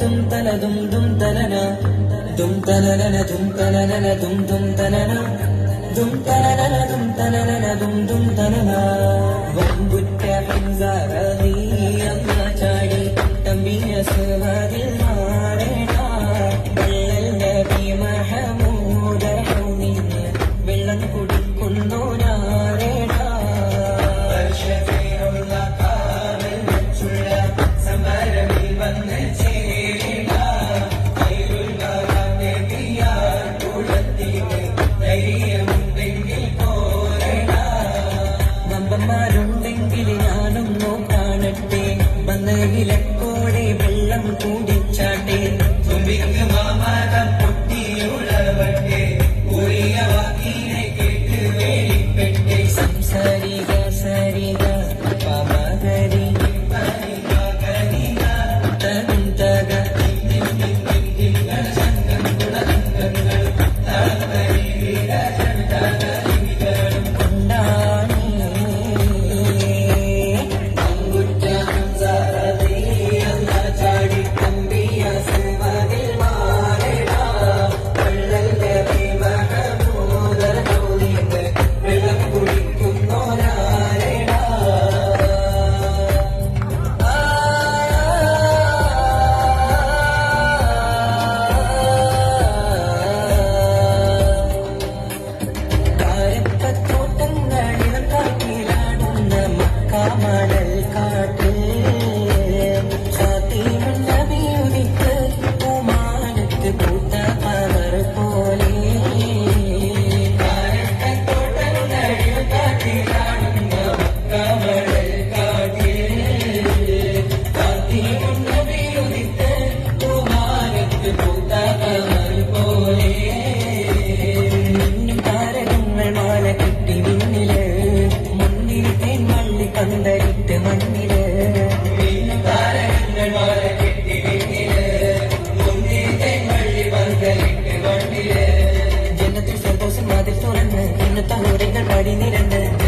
ദും തന ദും ദും തനന ദും തനന ദും തനന ദും ദും തനന ദും തനന ദും തനന ദും ദും തനന വമ്പുറ്റ പിൻസാര നീ അമ്മ ചാടി തമ്മിയ സുവാതിൽ മാറേണ വെള്ളന്റെ ഭീമഹമൂദ വെള്ളം കുടിക്കുന്നോ ഞാൻ. മണലിലെപ്പോഴെ വെള്ളം കൂടി அடி நிலங்கள்